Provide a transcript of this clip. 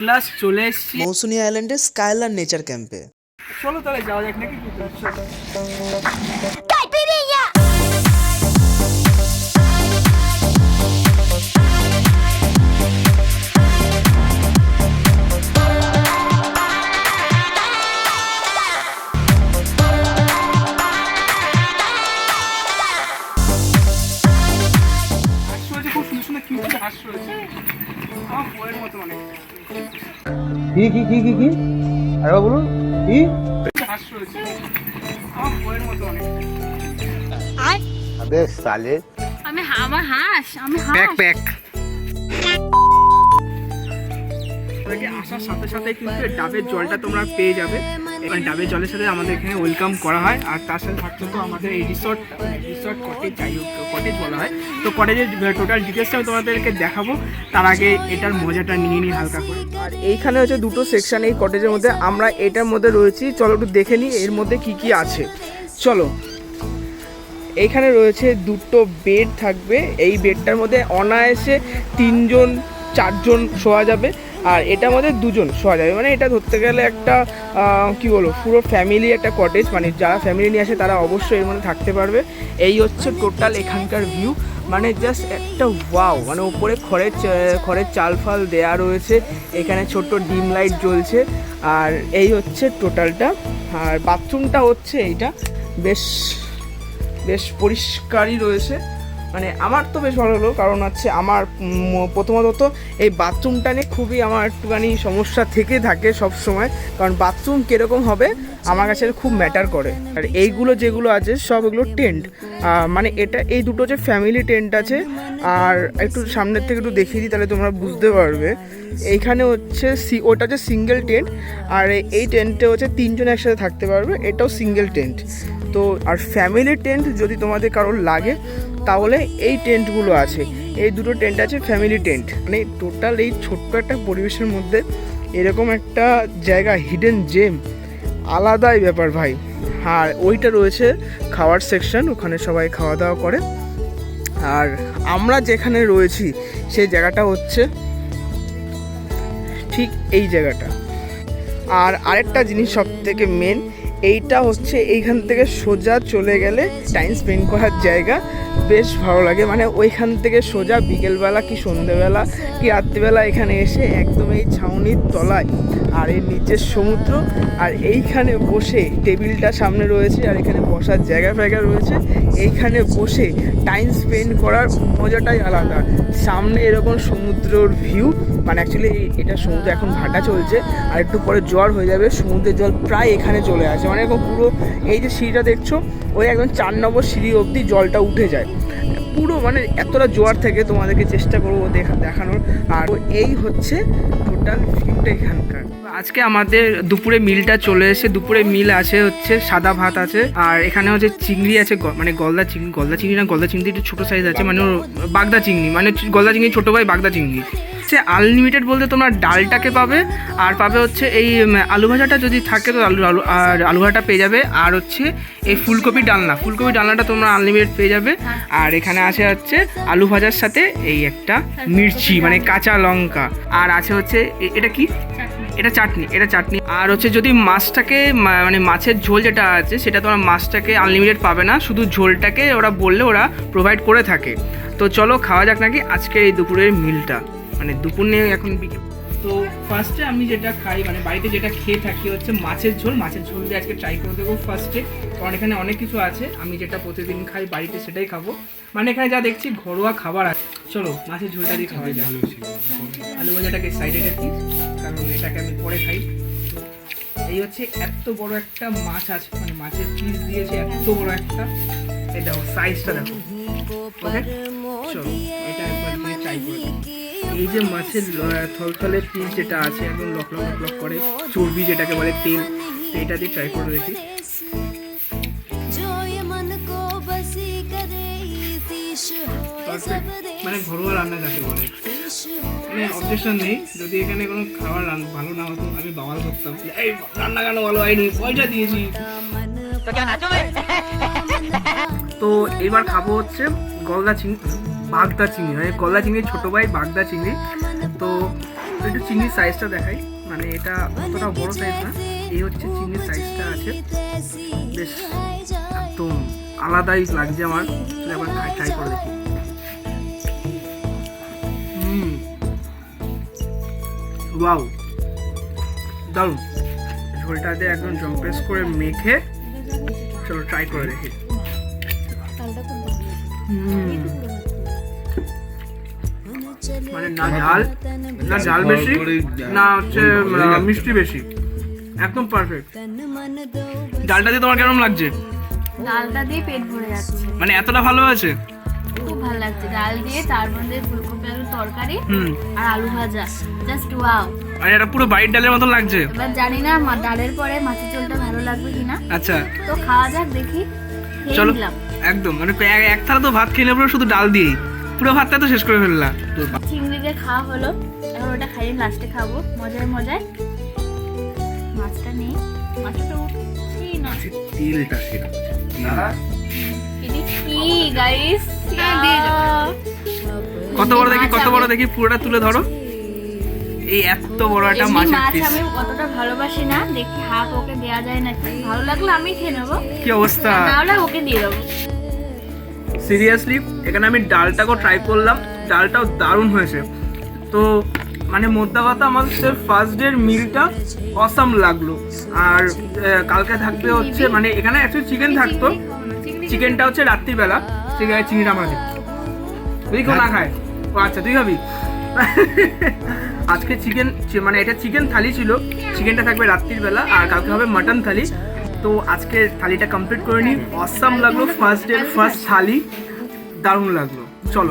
Plus চলে এসছি মৌসুনি আইল্যান্ডের স্কাইলার নেচার ক্যাম্পে। চলো তাহলে যাওয়া যাক নাকি হাঁস রয়েছে খুব সুন্দর সুন্দর কিউট হাঁস রয়েছে। কি কি কি কি কি? আরেকবার বলুন কি? হাঁস রয়েছে আমার বইয়ের মতো অনেক আবে সালে। আমি আমার হাঁস আমি হাঁস। প্যাক আপনাকে আসার সাথে সাথে কিন্তু ডাবের জলটা তোমরা পেয়ে যাবে। এবং ডাবের জলের সাথে আমাদের এখানে ওয়েলকাম করা হয়। আর তার সাথে থাকছে তো আমাদের এই রিসর্ট রিসর্ট কটেজ যাই হোক কটেজ বলা হয়। তো কটেজের টোটাল ডিটেলসটা আমি তোমাদেরকে দেখাবো। তার আগে এটার মজাটা নিয়ে নিই হালকা করে। আর এইখানে হচ্ছে দুটো সেকশন এই কটেজের মধ্যে। আমরা এটার মধ্যে রয়েছি। চলো একটু দেখে নিই এর মধ্যে কি কি আছে। চলো। এইখানে রয়েছে দুটো বেড থাকবে। এই বেডটার মধ্যে অনায়াসে তিনজন, চারজন শোয়া যাবে। আর এটা আমাদের দুজন শোয়া যাবে। মানে এটা ধরতে গেলে একটা কি বলব, পুরো ফ্যামিলি একটা কটেজ মানে যারা ফ্যামিলি নিয়ে আসে তারা অবশ্যই এর মধ্যে থাকতে পারবে। এই হচ্ছে টোটাল এখানকার ভিউ মানে জাস্ট একটা ওয়াও মানে উপরে খড়ের খড়ের চাল ফাল দেয়া রয়েছে। এখানে ছোট্ট ডিম লাইট জ্বলছে। আর এই হচ্ছে টোটালটা আর বাথরুমটা হচ্ছে এইটা। বেশ বেশ পরিষ্কারই রয়েছে। মানে আমার তো বেশ ভালো হলো, কারণ হচ্ছে আমার প্রথমত তো এই বাথরুমটা নিয়ে খুবই আমার একটুখানি সমস্যা থেকে থাকে সব সময়, কারণ বাথরুম কীরকম হবে আমার কাছে খুব ম্যাটার করে। আর এইগুলো যেগুলো আছে সব এগুলো টেন্ট মানে এটা, এই দুটো যে ফ্যামিলি টেন্ট আছে, আর একটু সামনের থেকে একটু দেখিয়ে দিই, তাহলে তোমরা বুঝতে পারবে। এইখানে হচ্ছে সি- ওটা হচ্ছে সিঙ্গেল টেন্ট আর এই টেন্টে হচ্ছে তিনজন একসাথে থাকতে পারবে, এটাও সিঙ্গেল টেন্ট তো, আর ফ্যামিলি টেন্ট যদি তোমাদের কারোর লাগে তাহলে এই টেন্টগুলো আছে। এই দুটো টেন্ট আছে ফ্যামিলি টেন্ট। মানে টোটাল এই ছোট্ট একটা পরিবেশের মধ্যে এরকম একটা জায়গা হিডেন জেম আলাদাই ব্যাপার ভাই। আর ওইটা রয়েছে খাওয়ার সেকশন ওখানে সবাই খাওয়া দাওয়া করে। আর আমরা যেখানে রয়েছি, সেই জায়গাটা হচ্ছে ঠিক এই জায়গাটা। আর আরেকটা জিনিস সব থেকে মেন এইটা হচ্ছে এইখান থেকে সোজা চলে গেলে টাইম স্পেন্ড করার জায়গা। বেশ ভালো লাগে। মানে ওইখান থেকে সোজা বিকেলবেলা কি সন্ধেবেলা কি রাত্রিবেলা এখানে এসে একদম এই ছাউনির তলায় আর এর নিচের সমুদ্র, আর এইখানে বসে টেবিলটা সামনে রয়েছে, আর এখানে বসার জায়গা ফায়গা রয়েছে। এইখানে বসে টাইম স্পেন্ড করার মজাটাই আলাদা। সামনে এরকম সমুদ্রর ভিউ মানে অ্যাকচুয়ালি এটা সমুদ্র এখন ভাটা চলছে, আর একটু পরে জ্বর হয়ে যাবে, সমুদ্রের জল প্রায় এখানে চলে আসে। মানে এরকম পুরো এই যে সিঁড়িটা দেখছ, ওই একদম চার নম্বর সিঁড়ি অবধি জলটা উঠে যায়। পুরো মানে এতটা জোয়ার থেকে তোমাদেরকে চেষ্টা করব দেখা দেখানোর। আর এই হচ্ছে টোটাল ভিউটা এখানকার। আজকে আমাদের দুপুরে মিলটা চলে এসে, দুপুরে মিল আছে হচ্ছে সাদা ভাত আছে, আর এখানে হচ্ছে চিংড়ি আছে মানে গলদা চিংড়ি গলদা চিংড়ি না, গলদা চিংড়ি একটু ছোটো সাইজ আছে মানে বাগদা চিংড়ি মানে গলদা চিংড়ি, ছোটো ভাই বাগদা চিংড়ি। সে আনলিমিটেড বলতে তোমরা ডালটাকে পাবে আর পাবে হচ্ছে এই আলু ভাজাটা যদি থাকে তো আলু আলু আর আলু ভাজাটা পেয়ে যাবে আর হচ্ছে এই ফুলকপি ডালনা। ফুলকপি ডালনাটা তোমরা আনলিমিটেড পেয়ে যাবে আর এখানে আছে হচ্ছে আলু ভাজার সাথে এই একটা মির্চি মানে কাঁচা লঙ্কা আর আছে হচ্ছে এটা কি? এটা চাটনি এটা চাটনি। আর হচ্ছে যদি মাছটাকে মানে মাছের ঝোল যেটা আছে সেটা তোমার মাছটাকে আনলিমিটেড পাবে না শুধু ঝোলটাকে ওরা বললে ওরা প্রোভাইড করে থাকে। তো চলো খাওয়া যাক নাকি আজকের এই দুপুরের মিলটা মানে দুপুর এখন তো ফার্স্টে আমি যেটা খাই মানে বাড়িতে যেটা খেয়ে থাকি হচ্ছে মাছের ঝোল। মাছের ঝোল দিয়ে আজকে ট্রাই করে দেবো ফার্স্টে কারণ এখানে অনেক কিছু আছে, আমি যেটা প্রতিদিন খাই বাড়িতে সেটাই খাব। মানে এখানে যা দেখছি ঘরোয়া খাবার আছে। চলো, মাছের ঝোলটা দিয়ে খাওয়া যায় আলু ভাজাটাকে সাইডে রাখি কারণ এটাকে আমি পরে খাই। এই হচ্ছে এত বড় একটা মাছ আছে মানে মাছের পিস দিয়েছে এত বড় একটা। এই দেখো সাইজটা দেখো। চলো, এটা একবার ট্রাই করে। এই যে মাছের থলথলে পিস যেটা আছে একদম লক লক লক করে চর্বি যেটাকে বলে তেল এটা দিয়ে ট্রাই করে দেখি। মানে ঘরোয়া রান্না যাকে বলে। মানে অবজেকশন নেই যদি এখানে কোনো খাবার ভালো না হতো আমি বাবার করতাম। এই রান্না কেন ভালো হয়নি? পয়সা দিয়েছি। তো এবার খাব হচ্ছে গলদা চিংড়ি। বাগদা চিংড়ি মানে গলদা চিংড়ি ছোটো ভাই বাগদা চিংড়ি। তো একটু চিংড়ির সাইজটা দেখাই। মানে এটা অতটা বড় সাইজ না এই হচ্ছে চিনির সাইজটা আছে। বেশ একদম আলাদাই লাগছে আমার। একবার খাই ট্রাই করে দেখি। হুম। ওয়াও দারুণ। ঝোলটাতে একদম জম্পেস করে মেখে চলো ট্রাই করে দেখি। হুম। মানে না ঝাল না ঝাল বেশি না হচ্ছে মিষ্টি বেশি। একদম পারফেক্ট ডালটা দিয়ে তোমার কেমন লাগছে? ডালটা দিয়ে পেট ভরে যাচ্ছে। মানে এতটা ভালো আছে? খুব ভালো লাগছে। ডাল দিয়ে তার মধ্যে ফুলকপি আলুর তরকারি আর আলু ভাজা। জাস্ট ওয়াও মানে এটা পুরো বাড়ির ডালের মতো লাগছে? এবার জানি না ডালের পরে মাছের ঝোলটা ভালো লাগবে কিনা। আচ্ছা। তো খাওয়া যাক দেখি চলো। একদম। মানে এক- এক থালা তো ভাত খেয়ে নেব শুধু ডাল দিয়েই। পুরো ভাতটা তো শেষ করে ফেললাম চিংড়ি দিয়ে খাওয়া হলো। এবার ওটা খাইয়ে লাস্টে খাব। মজায় মজায়। মাছটা নেই মাছটা উঠছেই না। তেলটা সেরা দিয়ে যাও কত বড় দেখি কত বড় দেখি পুরোটা তুলে ধরো। এই এত বড় একটা মাছ আমি অতটা ভালোবাসি না। দেখি হাফ ওকে দেওয়া যায় নাকি। ভালো লাগলে আমি খেয়ে নেব। কি অবস্থা? তাহলে ওকে দিয়ে দেবো। সিরিয়াসলি এখানে আমি ডালটাকেও ট্রাই করলাম ডালটাও দারুণ হয়েছে। তো মানে মোদ্দা কথা আমাদের ফার্স্ট ডের মিলটা অসাম লাগল। আর কালকে থাকবে হচ্ছে মানে এখানে অ্যাকচুয়ালি চিকেন থাকতো। চিকেনটা হচ্ছে রাত্রিবেলা আছে চিংড়িটা আমাকে তুই কেউ না খায়? ও আচ্ছা তুই খাবি? আজকে চিকেন মানে এটা চিকেন থালি ছিল। চিকেনটা থাকবে রাত্রির বেলা আর কালকে হবে মাটন থালি। তো আজকে থালিটা কমপ্লিট করে নিই। অসাম লাগল। First day first thali. দারুণ লাগল। চলো।